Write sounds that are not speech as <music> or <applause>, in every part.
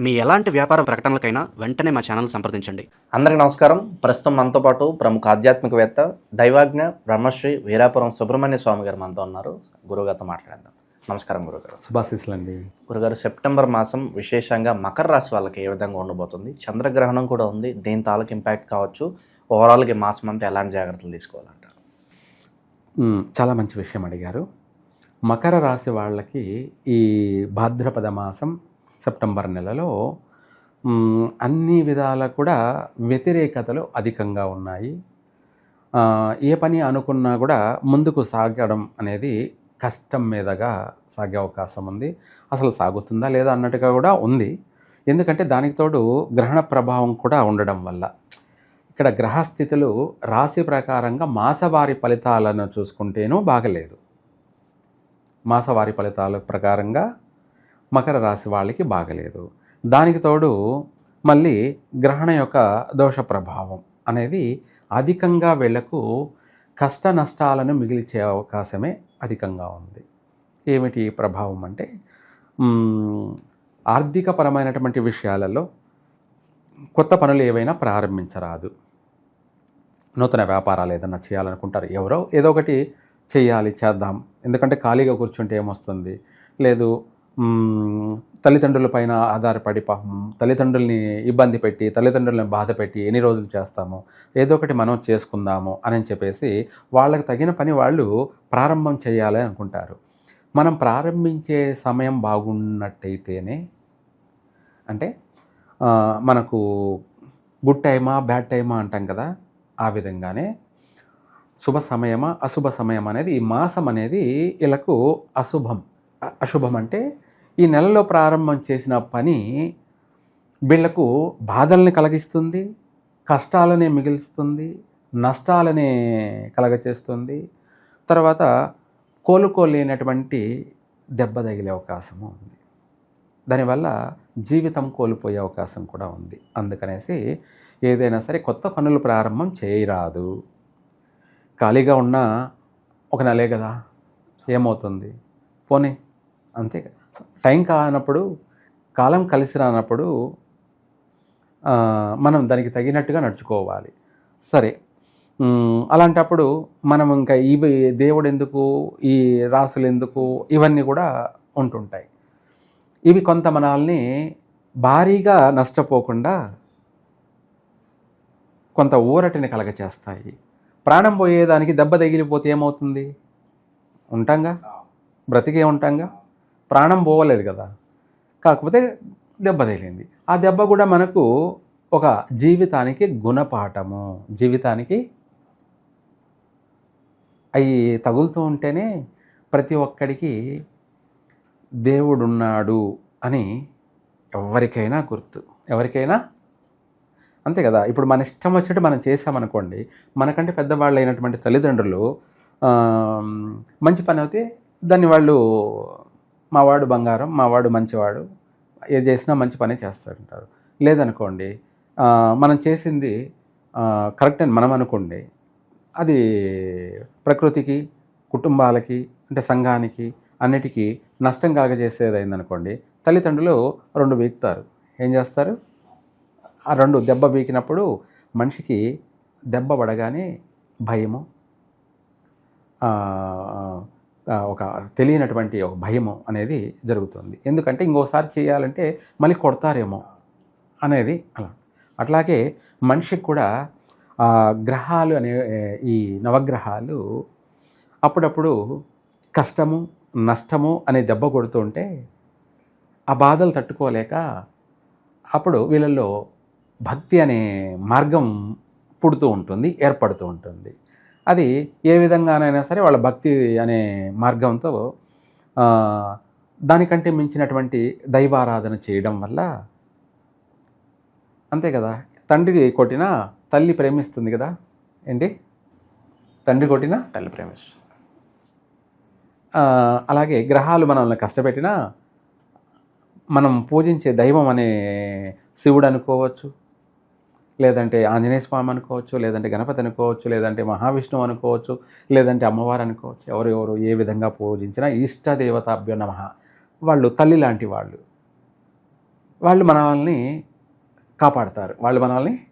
మీ ఎలాంటి వ్యాపార ప్రకటనలకైనా వెంటనే మా ఛానల్ సంప్రదించండి. అందరికీ నమస్కారం. ప్రస్తుతం మనతో పాటు ప్రముఖ ఆధ్యాత్మికవేత్త దైవాజ్ఞ బ్రహ్మశ్రీ వీరాపురం సుబ్రహ్మణ్య స్వామి గారు మనతో ఉన్నారు. గురుగారితో మాట్లాడదాం. నమస్కారం గురుగారు శుభాశీస్సులండి. గురుగారు సెప్టెంబర్ మాసం విశేషంగా మకర రాశి వాళ్ళకి ఏ విధంగా ఉండబోతుంది? చంద్రగ్రహణం కూడా ఉంది. దీని తాలూకు ఇంపాక్ట్ కావచ్చు? ఓవరాల్గా ఈ మాసం అంతా ఎలాంటి జాగ్రత్తలు తీసుకోవాలంటారు? చాలా మంచి విషయం అడిగారు. మకర రాశి వాళ్ళకి ఈ భాద్రపద మాసం సెప్టెంబర్ నెలలో అన్ని విధాల కూడా వ్యతిరేకతలు అధికంగా ఉన్నాయి. ఏ పని అనుకున్నా కూడా ముందుకు సాగడం అనేది కష్టం మీదగా సాగే అవకాశం ఉంది. అసలు సాగుతుందా లేదా అన్నట్టుగా కూడా ఉంది. ఎందుకంటే దానికి తోడు గ్రహణ ప్రభావం కూడా ఉండడం వల్ల. ఇక్కడ గ్రహస్థితులు రాశి ప్రకారంగా మాసవారి ఫలితాలను చూసుకుంటేనూ బాగలేదు. మాసవారి ఫలితాల ప్రకారంగా మకర రాశి వాళ్ళకి బాగలేదు. దానికి తోడు మళ్ళీ గ్రహణ యొక్క దోష ప్రభావం అనేది అధికంగా వీళ్ళకు కష్ట నష్టాలను మిగిల్చే అవకాశమే అధికంగా ఉంది. ఏమిటి ప్రభావం అంటే ఆర్థికపరమైనటువంటి విషయాలలో కొత్త పనులు ఏవైనా ప్రారంభించరాదు. నూతన వ్యాపారాలు ఏదన్నా చేయాలనుకుంటారు ఎవరో ఏదో ఒకటి చేయాలి చేద్దాం. ఎందుకంటే ఖాళీగా కూర్చుంటే ఏమొస్తుంది? లేదు తల్లిదండ్రుల పైన ఆధారపడి పాపం తల్లిదండ్రుల్ని ఇబ్బంది పెట్టి తల్లిదండ్రులని బాధ పెట్టి ఎన్ని రోజులు చేస్తాము? ఏదో ఒకటి మనం చేసుకుందాము అని చెప్పేసి వాళ్ళకి తగిన పని వాళ్ళు ప్రారంభం చేయాలి అనుకుంటారు. మనం ప్రారంభించే సమయం బాగున్నట్టయితేనే అంటే మనకు గుడ్ టైమా బ్యాడ్ టైమా అంటాం కదా ఆ విధంగానే శుభ సమయమా అశుభ సమయం అనేది ఈ మాసం అనేది వీళ్ళకు అశుభం. అశుభం అంటే ఈ నెలలో ప్రారంభం చేసిన పని వీళ్ళకు బాధల్ని కలిగిస్తుంది కష్టాలనే మిగిలిస్తుంది నష్టాలనే కలగచేస్తుంది. తర్వాత కోలుకోలేనటువంటి దెబ్బ తగిలే అవకాశము ఉంది. దానివల్ల జీవితం కోల్పోయే అవకాశం కూడా ఉంది. అందుకనేసి ఏదైనా సరే కొత్త పనులు ప్రారంభం చేయరాదు. ఖాళీగా ఉన్న ఒక నెలే కదా ఏమవుతుంది? పోనీ అంతే కదా. టైం కానప్పుడు కాలం కలిసి రానప్పుడు మనం దానికి తగినట్టుగా నడుచుకోవాలి. సరే. అలాంటప్పుడు మనం ఇంకా ఇవి దేవుడు ఎందుకు ఈ రాసులు ఎందుకు ఇవన్నీ కూడా ఉంటుంటాయి. ఇవి కొంత మనల్ని భారీగా నష్టపోకుండా కొంత ఊరటిని కలగచేస్తాయి. ప్రాణం పోయేదానికి దెబ్బ తగిలిపోతే ఏమవుతుంది? ఉంటాంగా? బ్రతికే ఉంటాంగా? ప్రాణం పోవలేదు కదా. కాకపోతే దెబ్బ తగిలింది. ఆ దెబ్బ కూడా మనకు ఒక జీవితానికి గుణపాఠము. జీవితానికి అవి తగులుతూ ఉంటేనే ప్రతి ఒక్కడికి దేవుడున్నాడు అని ఎవరికైనా గుర్తు. ఎవరికైనా? అంతే కదా. ఇప్పుడు మన ఇష్టం వచ్చేట్టు మనం చేసామనుకోండి మనకంటే పెద్దవాళ్ళు అయినటువంటి తల్లిదండ్రులు మంచి పని అయితే దాన్ని వాళ్ళు మావాడు బంగారం మావాడు మంచివాడు. ఏది చేసినా మంచి పని చేస్తాడంటారు. లేదనుకోండి మనం చేసింది కరెక్ట్ అని మనం అనుకోండి అది ప్రకృతికి కుటుంబాలకి అంటే సంఘానికి అన్నిటికీ నష్టం కాగజేసేది అయిందనుకోండి తల్లిదండ్రులు రెండు వీక్తారు ఏం చేస్తారు? ఆ రెండు దెబ్బ బీకినప్పుడు మనిషికి దెబ్బ పడగానే భయము ఒక తెలియనటువంటి ఒక భయము అనేది జరుగుతుంది. ఎందుకంటే ఇంకోసారి చేయాలంటే మళ్ళీ కొడతారేమో అనేది అలా. అట్లాగే మనిషికి కూడా గ్రహాలు అనే ఈ నవగ్రహాలు అప్పుడప్పుడు కష్టము నష్టము అనే దెబ్బ కొడుతుంటే ఆ బాధలు తట్టుకోలేక అప్పుడు వీళ్ళల్లో భక్తి అనే మార్గం పుడుతూ ఉంటుంది ఏర్పడుతూ ఉంటుంది. అది ఏ విధంగానైనా సరే వాళ్ళ భక్తి అనే మార్గంతో దానికంటే మించినటువంటి దైవారాధన చేయడం వల్ల అంతే కదా. తండ్రి కొట్టినా తల్లి ప్రేమిస్తుంది కదా. ఏంటి? తండ్రి కొట్టినా తల్లి ప్రేమిస్ ఆ, అలాగే గ్రహాలు మనల్ని కష్టపెట్టినా మనం పూజించే దైవం అనే శివుడు అనుకోవచ్చు. లేదంటే ఆంజనేయ స్వామి అనుకోవచ్చు లేదంటే గణపతి అనుకోవచ్చు లేదంటే మహావిష్ణువు అనుకోవచ్చు లేదంటే అమ్మవారు అనుకోవచ్చు. ఎవరెవరు ఏ విధంగా పూజించినా ఇష్ట దేవతాభ్యో నమ. వాళ్ళు తల్లి లాంటి వాళ్ళు. వాళ్ళు మనల్ని కాపాడతారు. వాళ్ళు మనల్ని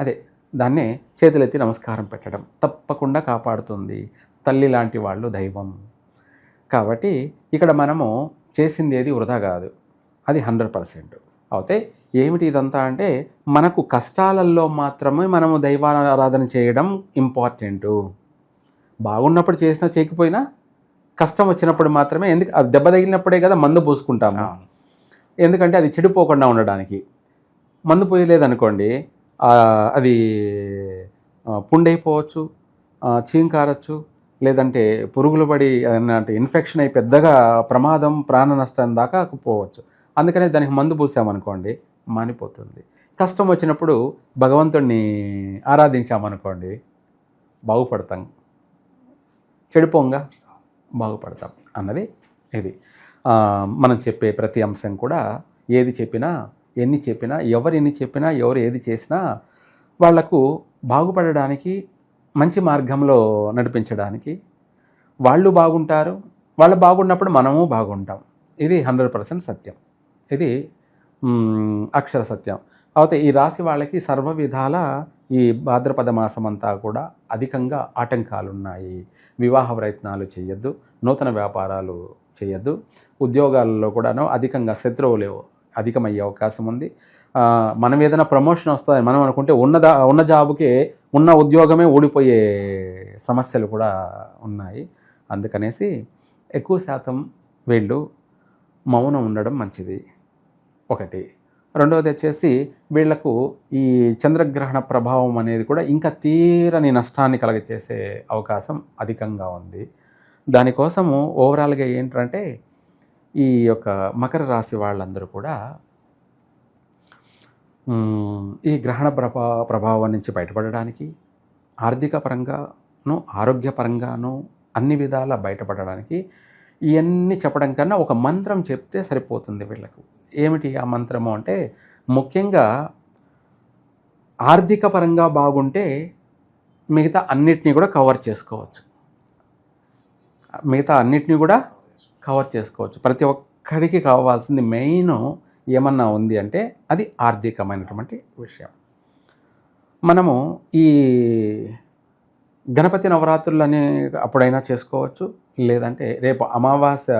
అదే దాన్నే చేతులెత్తి నమస్కారం పెట్టడం. తప్పకుండా కాపాడుతుంది తల్లి లాంటి వాళ్ళు దైవం. కాబట్టి ఇక్కడ మనము చేసింది ఏది వృధా కాదు. అది హండ్రెడ్ పర్సెంట్. అయితే ఏమిటి ఇదంతా అంటే మనకు కష్టాలలో మాత్రమే మనము దైవారాధన చేయడం ఇంపార్టెంటు. బాగున్నప్పుడు చేసినా చేయకపోయినా కష్టం వచ్చినప్పుడు మాత్రమే ఎందుకు అది దెబ్బ తగిలినప్పుడే కదా మందు పూసుకుంటాము. ఎందుకంటే అది చెడిపోకుండా ఉండడానికి. మందు పోయలేదనుకోండి అది పుండైపోవచ్చు చీంకారచ్చు లేదంటే పురుగులు పడి అంటే ఇన్ఫెక్షన్ అయి పెద్దగా ప్రమాదం ప్రాణ నష్టం దాకా పోవచ్చు. అందుకనే దానికి మందు పూసామనుకోండి మానిపోతుంది. కష్టం వచ్చినప్పుడు భగవంతుణ్ణి ఆరాధించామనుకోండి బాగుపడతాం. చెడిపోంగా బాగుపడతాం అన్నది ఇది మనం చెప్పే ప్రతి అంశం కూడా ఏది చెప్పినా ఎన్ని చెప్పినా ఎవరు ఎన్ని చెప్పినా ఎవరు ఏది చేసినా వాళ్ళకు బాగుపడడానికి మంచి మార్గంలో నడిపించడానికి వాళ్ళు బాగుంటారు. వాళ్ళు బాగున్నప్పుడు మనము బాగుంటాం. ఇది హండ్రెడ్ పర్సెంట్ సత్యం. ఇది అక్షర సత్యం. అయితే ఈ రాశి వాళ్ళకి సర్వ విధాల ఈ భాద్రపద మాసం అంతా కూడా అధికంగా ఆటంకాలు ఉన్నాయి వివాహ ప్రయత్నాలు చేయొద్దు నూతన వ్యాపారాలు చేయొద్దు ఉద్యోగాలలో కూడాను అధికంగా శత్రువులు అధికమయ్యే అవకాశం ఉంది. మనం ఏదైనా ప్రమోషన్ వస్తుంది మనం అనుకుంటే ఉన్న ఉన్న జాబుకే ఉన్న ఉద్యోగమే ఊడిపోయే సమస్యలు కూడా ఉన్నాయి. అందుకనేసి ఎక్కువ శాతం వీళ్ళు మౌనం ఉండడం మంచిది. ఒకటి. రెండవది వచ్చేసి వీళ్ళకు ఈ చంద్రగ్రహణ ప్రభావం అనేది కూడా ఇంకా తీరని నష్టాన్ని కలగచేసే అవకాశం అధికంగా ఉంది. దానికోసము ఓవరాల్గా ఏంటంటే ఈ యొక్క మకర రాశి వాళ్ళందరూ కూడా ఈ గ్రహణ ప్రభా ప్రభావం నుంచి బయటపడడానికి ఆర్థిక పరంగాను ఆరోగ్యపరంగాను అన్ని విధాలా బయటపడడానికి ఇవన్నీ చెప్పడం కన్నా ఒక మంత్రం చెప్తే సరిపోతుంది వీళ్ళకు ఏమిటి ఆ మంత్రము అంటే ముఖ్యంగా ఆర్థిక పరంగా బాగుంటే మిగతా అన్నిటినీ కూడా కవర్ చేసుకోవచ్చు. మిగతా అన్నిటినీ కూడా కవర్ చేసుకోవచ్చు. ప్రతి ఒక్కరికి కావాల్సింది మెయిన్ ఏమన్నా ఉంది అంటే అది ఆర్థికమైనటువంటి విషయం. మనము ఈ గణపతి నవరాత్రులని అప్పుడైనా చేసుకోవచ్చు లేదంటే రేపు అమావాస్య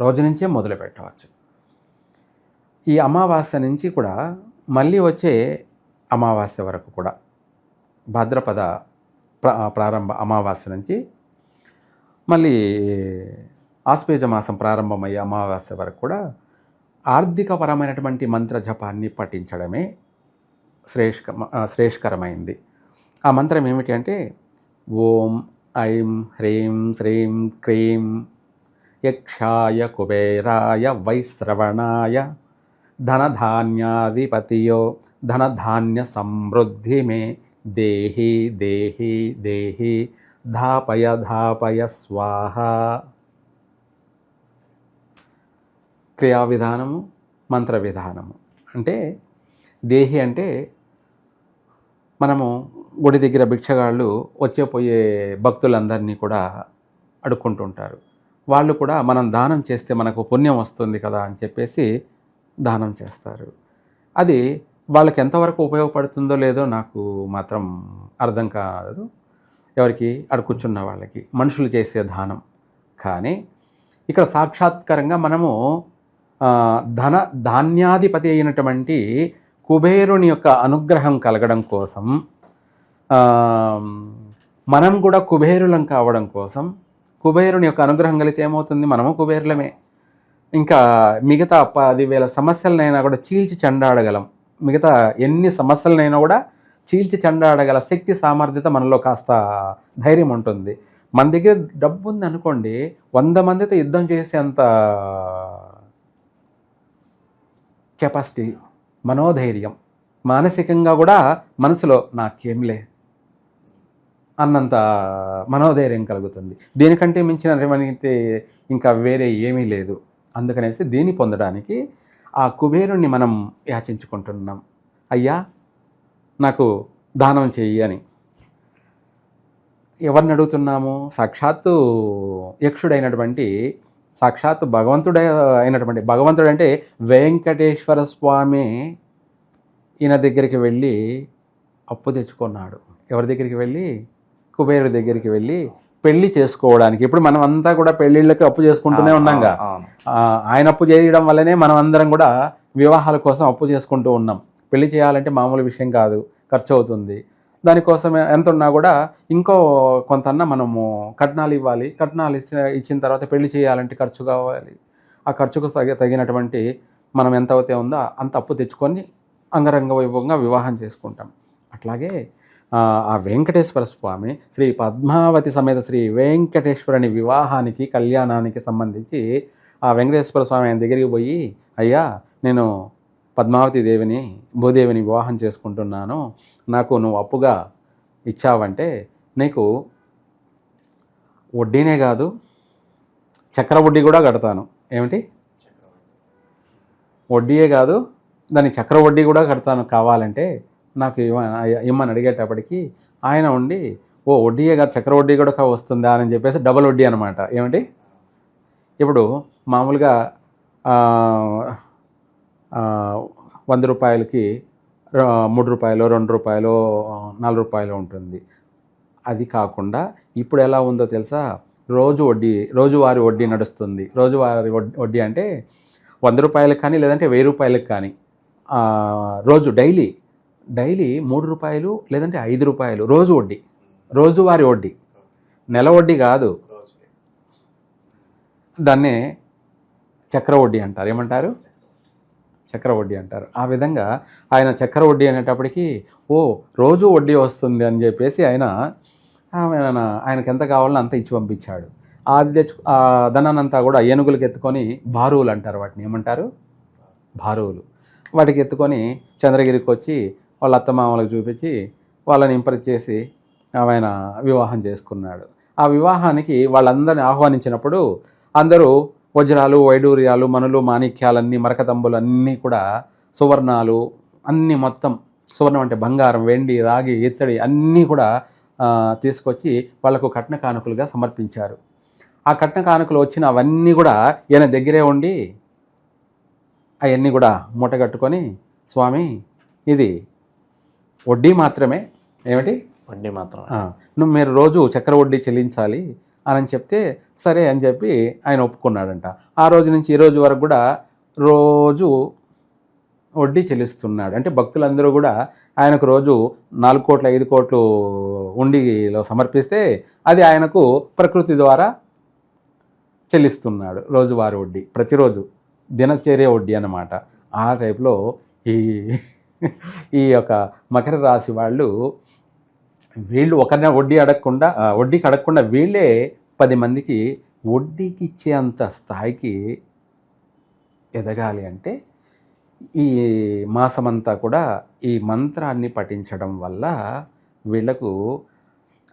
రోజు నుంచే మొదలు పెట్టవచ్చు ఈ అమావాస్య నుంచి కూడా మళ్ళీ వచ్చే అమావాస్య వరకు కూడా భాద్రపద ప్ర- ప్రారంభ అమావాస్య నుంచి మళ్ళీ ఆస్పేజ మాసం ప్రారంభమయ్యే అమావాస్య వరకు కూడా ఆర్థికపరమైనటువంటి మంత్ర జపాన్ని పఠించడమే శ్రేష్క శ్రేష్కరమైంది. ఆ మంత్రం ఏమిటి అంటే ఓం ఐం హ్రీం శ్రీం క్రీం యక్షాయ కుబేరాయ వైశ్రవణాయ ధనధాన్యాధిపతియో ధనధాన్య సమృద్ధి మే దేహి దేహి దేహి ధాపయ ధాపయ స్వాహ. క్రియా విధానము మంత్ర విధానము అంటే దేహి అంటే మనము గుడి దగ్గర భిక్షగాళ్ళు వచ్చే పోయే భక్తులందరినీ కూడా అడుక్కుంటుంటారు. వాళ్ళు కూడా మనం దానం చేస్తే మనకు పుణ్యం వస్తుంది కదా అని చెప్పేసి దానం చేస్తారు. అది వాళ్ళకి ఎంతవరకు ఉపయోగపడుతుందో లేదో నాకు మాత్రం అర్థం కాదు. ఎవరికి? అక్కడ కూర్చున్న వాళ్ళకి. మనుషులు చేసే దానం. కానీ ఇక్కడ సాక్షాత్కారంగా మనము ధన ధాన్యాధిపతి అయినటువంటి కుబేరుని యొక్క అనుగ్రహం కలగడం కోసం మనం కూడా కుబేరులం కావడం కోసం కుబేరుని యొక్క అనుగ్రహం కలిగితే ఏమవుతుంది? మనము కుబేరులమే. ఇంకా మిగతా పదివేల సమస్యలనైనా కూడా చీల్చి చెండాడగలం. మిగతా ఎన్ని సమస్యలనైనా కూడా చీల్చి చెండాడగల శక్తి సామర్థ్యత మనలో కాస్త ధైర్యం ఉంటుంది. మన దగ్గర డబ్బు ఉంది అనుకోండి వంద మందితో యుద్ధం చేసేంత కెపాసిటీ మనోధైర్యం మానసికంగా కూడా మనసులో నాకేంలే అన్నంత మనోధైర్యం కలుగుతుంది. దీనికంటే మించిన ఇంకా వేరే ఏమీ లేదు. అందుకనేసి దీన్ని పొందడానికి ఆ కుబేరుణ్ణి మనం యాచించుకుంటున్నాం. అయ్యా నాకు దానం చెయ్యి అని. ఎవరిని అడుగుతున్నాము? సాక్షాత్తు యక్షుడైనటువంటి సాక్షాత్తు భగవంతుడే అయినటువంటి భగవంతుడు అంటే వెంకటేశ్వర స్వామి ఈయన దగ్గరికి వెళ్ళి అప్పు తెచ్చుకున్నాడు. ఎవరి దగ్గరికి వెళ్ళి? కుబేరు దగ్గరికి వెళ్ళి పెళ్ళి చేసుకోవడానికి. ఇప్పుడు మనం అంతా కూడా పెళ్ళిళ్ళకి అప్పు చేసుకుంటూనే ఉన్నాంగా. ఆయన అప్పు చేయడం వల్లనే మనం అందరం కూడా వివాహాల కోసం అప్పు చేసుకుంటూ ఉన్నాం. పెళ్ళి చేయాలంటే మామూలు విషయం కాదు ఖర్చు అవుతుంది దానికోసం ఎంత ఉన్నా కూడా ఇంకో కొంతన్నా మనము కట్నాలు ఇవ్వాలి. కట్నాలు ఇచ్చిన ఇచ్చిన తర్వాత పెళ్ళి చేయాలంటే ఖర్చు కావాలి. ఆ ఖర్చుకు తగి తగినటువంటి మనం ఎంత అయితే ఉందో అంత అప్పు తెచ్చుకొని అంగరంగ వైభవంగా వివాహం చేసుకుంటాం. అట్లాగే ఆ, వెంకటేశ్వర స్వామి శ్రీ పద్మావతి సమేత శ్రీ వెంకటేశ్వరుని వివాహానికి కళ్యాణానికి సంబంధించి ఆ వెంకటేశ్వర స్వామి ఆయన దగ్గరికి పోయి అయ్యా నేను పద్మావతి దేవిని భూదేవిని వివాహం చేసుకుంటున్నాను. నాకు నువ్వు అప్పుగా ఇచ్చావంటే నీకు వడ్డీనే కాదు చక్ర వడ్డీ కూడా కడతాను. ఏమిటి? వడ్డీయే కాదు దాని చక్ర వడ్డీ కూడా కడతాను కావాలంటే నాకు ఇమ్మని అడిగేటప్పటికి ఆయన ఉండి ఓ వడ్డీయే కాదు చక్ర వడ్డీ కూడా వస్తుందా? అని చెప్పేసి డబల్ వడ్డీ అనమాట ఏమిటి ఇప్పుడు మామూలుగా వంద రూపాయలకి మూడు రూపాయలు రెండు రూపాయలు నాలుగు రూపాయలు ఉంటుంది. అది కాకుండా ఇప్పుడు ఎలా ఉందో తెలుసా? రోజు వడ్డీ రోజువారి వడ్డీ నడుస్తుంది. రోజువారి వడ్డీ అంటే వంద రూపాయలకు కానీ లేదంటే వెయ్యి రూపాయలకు కానీ రోజు డైలీ డైలీ మూడు రూపాయలు లేదంటే ఐదు రూపాయలు రోజు వడ్డీ. రోజువారి వడ్డీ. నెల వడ్డీ కాదు. దాన్నే చక్ర వడ్డీ అంటారు. ఏమంటారు? చక్ర వడ్డీ అంటారు. ఆ విధంగా ఆయన చక్ర వడ్డీ అనేటప్పటికీ ఓ రోజు వడ్డీ వస్తుంది అని చెప్పేసి ఆయన ఆయన ఆయనకి ఎంత కావాలో అంత ఇచ్చి పంపించాడు. తెచ్చు ఆ ధనాన్నంతా కూడా ఏనుగులకు ఎత్తుకొని బారువులు అంటారు వాటిని. ఏమంటారు? బారువులు. వాటికి ఎత్తుకొని చంద్రగిరికి వచ్చి వాళ్ళ అత్తమామలకు చూపించి వాళ్ళని ఇంప్రెస్ చేసి ఆయన వివాహం చేసుకున్నాడు. ఆ వివాహానికి వాళ్ళందరిని ఆహ్వానించినప్పుడు అందరూ వజ్రాలు వైడూర్యాలు మనులు మాణిక్యాలన్నీ మరకతంబులు అన్నీ కూడా సువర్ణాలు అన్నీ మొత్తం సువర్ణం అంటే బంగారం వెండి రాగి ఇత్తడి అన్నీ కూడా తీసుకొచ్చి వాళ్ళకు కట్న కానుకలుగా సమర్పించారు. ఆ కట్న కానుకలు వచ్చిన అవన్నీ కూడా ఈయన దగ్గరే ఉండి అవన్నీ కూడా మూటగట్టుకొని స్వామి ఇది వడ్డీ మాత్రమే? ఏమిటి? వడ్డీ మాత్రం ఆ, నువ్వు మీరు రోజు చక్ర వడ్డీ చెల్లించాలి అని చెప్తే సరే అని చెప్పి ఆయన ఒప్పుకున్నాడంట. ఆ రోజు నుంచి ఈ రోజు వరకు కూడా రోజు వడ్డీ చెల్లిస్తున్నాడు. అంటే భక్తులందరూ కూడా ఆయనకు రోజు నాలుగు కోట్లు ఐదు కోట్లు ఉండిలో సమర్పిస్తే అది ఆయనకు ప్రకృతి ద్వారా చెల్లిస్తున్నాడు రోజువారీ వడ్డీ. ప్రతిరోజు దినచర్య వడ్డీ అన్నమాట. ఆ టైప్లో ఈ <laughs> ఈ యొక్క మకర రాశి వాళ్ళు వీళ్ళు ఒకరిని వడ్డీ అడగకుండా వడ్డీకి అడగకుండా వీళ్ళే పది మందికి వడ్డీకి ఇచ్చే అంత స్థాయికి ఎదగాలి అంటే ఈ మాసమంతా కూడా ఈ మంత్రాన్ని పఠించడం వల్ల వీళ్ళకు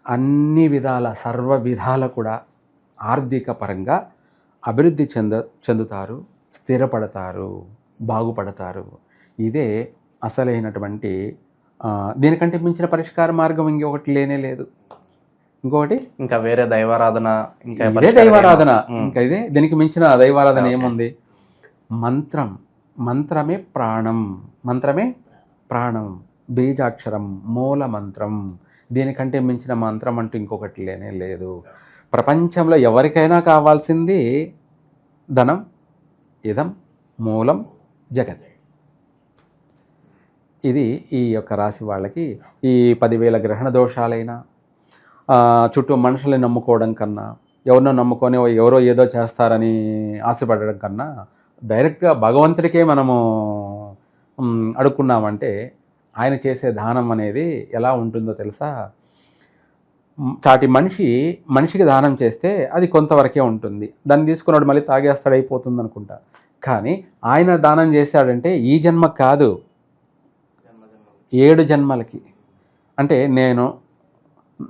అన్ని విధాల సర్వ విధాల కూడా ఆర్థిక పరంగా అభివృద్ధి చెంద చెందుతారు స్థిరపడతారు బాగుపడతారు. ఇదే అసలైనటువంటి దీనికంటే మించిన పరిష్కార మార్గం ఇంకొకటి లేనే లేదు. ఇంకొకటి? ఇంకా వేరే దైవారాధన ఇంకా ఇదే దైవారాధన. ఇంకా ఇదే దీనికి మించిన దైవారాధన ఏముంది? మంత్రం. మంత్రమే ప్రాణం. మంత్రమే ప్రాణం. బీజాక్షరం. మూల మంత్రం. దీనికంటే మించిన మంత్రం అంటూ ఇంకొకటి లేనే లేదు. ప్రపంచంలో ఎవరికైనా కావాల్సింది ధనం ఇదం మూలం జగత్. ఇది ఈ యొక్క రాశి వాళ్ళకి ఈ పదివేల గ్రహణ దోషాలైనా చుట్టూ మనుషుల్ని నమ్ముకోవడం కన్నా ఎవరినో నమ్ముకొని ఎవరో ఏదో చేస్తారని ఆశపడడం కన్నా డైరెక్ట్గా భగవంతుడికే మనము అడుక్కున్నామంటే ఆయన చేసే దానం అనేది ఎలా ఉంటుందో తెలుసా? చాటి మనిషి మనిషికి దానం చేస్తే అది కొంతవరకే ఉంటుంది. దాన్ని తీసుకున్నాడు మళ్ళీ తాగేస్తాడు అయిపోతుంది అనుకుంటా కానీ ఆయన దానం చేశాడంటే ఈ జన్మ కాదు. ఏడు జన్మలకి. అంటే నేను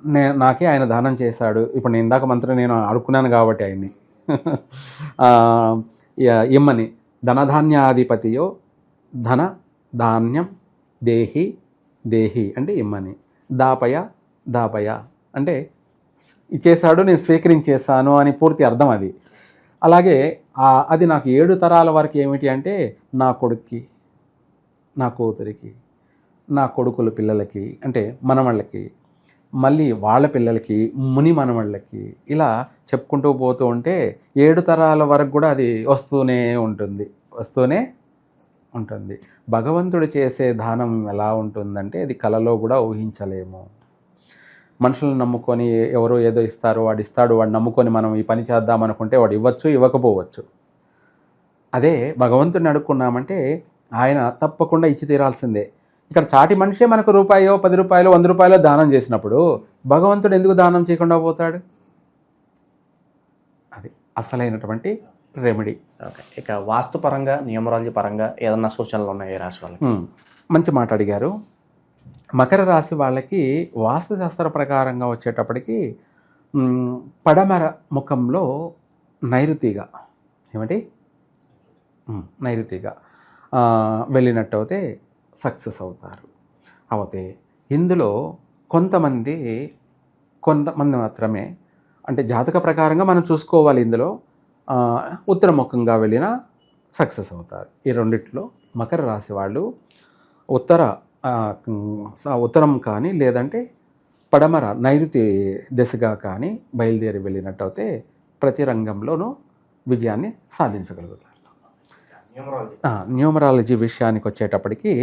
నే నాకే ఆయన దానం చేశాడు. ఇప్పుడు నేను ఇందాక మంత్రం నేను అడుక్కున్నాను కాబట్టి ఆయన్ని. <laughs> ఇమ్మని. ధనధాన్యాధిపతియో ధన ధాన్యం దేహి దేహి అంటే ఇమ్మని. దాపయ దాపయ అంటే ఇచ్చేశాడు నేను స్వీకరించేశాను అని పూర్తి అర్థం అది. అలాగే అది నాకు ఏడు తరాల వరకు ఏమిటి అంటే నా కొడుక్కి నా కూతురికి. నా కొడుకుల పిల్లలకి అంటే మనవాళ్ళకి మళ్ళీ వాళ్ళ పిల్లలకి ముని మనవాళ్ళకి ఇలా చెప్పుకుంటూ పోతూ ఉంటే ఏడు తరాల వరకు కూడా అది వస్తూనే ఉంటుంది వస్తూనే ఉంటుంది. భగవంతుడు చేసే దానం ఎలా ఉంటుందంటే అది కలలో కూడా ఊహించలేము. మనుషులను నమ్ముకొని ఎవరో ఏదో ఇస్తారు వాడు ఇస్తాడు వాడు నమ్ముకొని మనం ఈ పని చేద్దాం అనుకుంటే వాడు ఇవ్వచ్చు ఇవ్వకపోవచ్చు. అదే భగవంతుడిని అడుక్కున్నామంటే ఆయన తప్పకుండా ఇచ్చి తీరాల్సిందే. ఇక్కడ చాటి మనిషే మనకు రూపాయో పది రూపాయలు వంద రూపాయలు దానం చేసినప్పుడు భగవంతుడు ఎందుకు దానం చేయకుండా పోతాడు? అది అసలైనటువంటి రెమెడీ ఓకే. ఇక వాస్తు పరంగా న్యూమరాలజీ పరంగా ఏదన్నా సూచనలు ఉన్నాయి రాశి వాళ్ళకి? మంచి మాట అడిగారు. మకర రాశి వాళ్ళకి వాస్తుశాస్త్ర ప్రకారంగా వచ్చేటప్పటికి పడమర ముఖంలో నైరుతిగా ఏమిటి నైరుతిగా ఆ, వెళ్ళినట్టయితే సక్సెస్ అవుతారు. అవుతే ఇందులో కొంతమంది కొంతమంది మాత్రమే అంటే జాతక ప్రకారంగా మనం చూసుకోవాలి ఇందులో ఉత్తరముఖంగా వెళ్ళిన సక్సెస్ అవుతారు. ఈ రెండిట్లో మకర రాశి వాళ్ళు ఉత్తర స- ఉత్తరం కానీ లేదంటే పడమర నైరుతి దిశగా కానీ బయలుదేరి వెళ్ళినట్టయితే ప్రతి రంగంలోనూ విజయాన్ని సాధించగలుగుతారు. న్యూమరాలజీ. విషయానికి వచ్చేటప్పటికి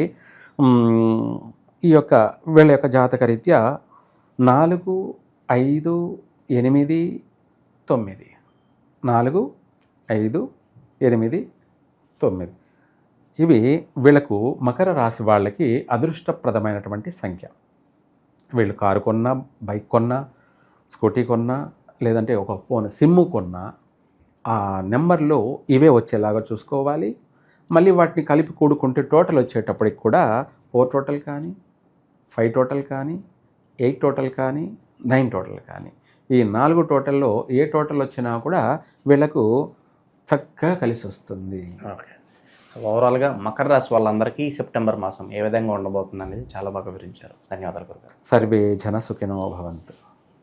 ఈ యొక్క వీళ్ళ యొక్క జాతక రీత్యా నాలుగు ఐదు ఎనిమిది తొమ్మిది. నాలుగు ఐదు ఎనిమిది తొమ్మిది. ఇవి వీళ్ళకు మకర రాశి వాళ్ళకి అదృష్టప్రదమైనటువంటి సంఖ్య. వీళ్ళు కారు కొన్నా బైక్ కొన్నా స్కూటీ కొన్నా లేదంటే ఒక ఫోన్ సిమ్ము కొన్నా ఆ నెంబర్లో ఇవే వచ్చేలాగా చూసుకోవాలి. మళ్ళీ వాటిని కలిపి కూడుకుంటే టోటల్ వచ్చేటప్పటికి కూడా ఫోర్ టోటల్ కానీ ఫైవ్ టోటల్ కానీ ఎయిట్ టోటల్ కానీ నైన్ టోటల్ కానీ. ఈ నాలుగు టోటల్లో ఏ టోటల్ వచ్చినా కూడా వీళ్ళకు చక్కగా కలిసి వస్తుంది. ఓకే. సో ఓవరాల్గా మకర రాశి వాళ్ళందరికీ సెప్టెంబర్ మాసం ఏ విధంగా ఉండబోతుంది అనేది చాలా బాగా వివరించారు. ధన్యవాదాలు గురుగారు. సర్వే జన సుఖినో భవంతు.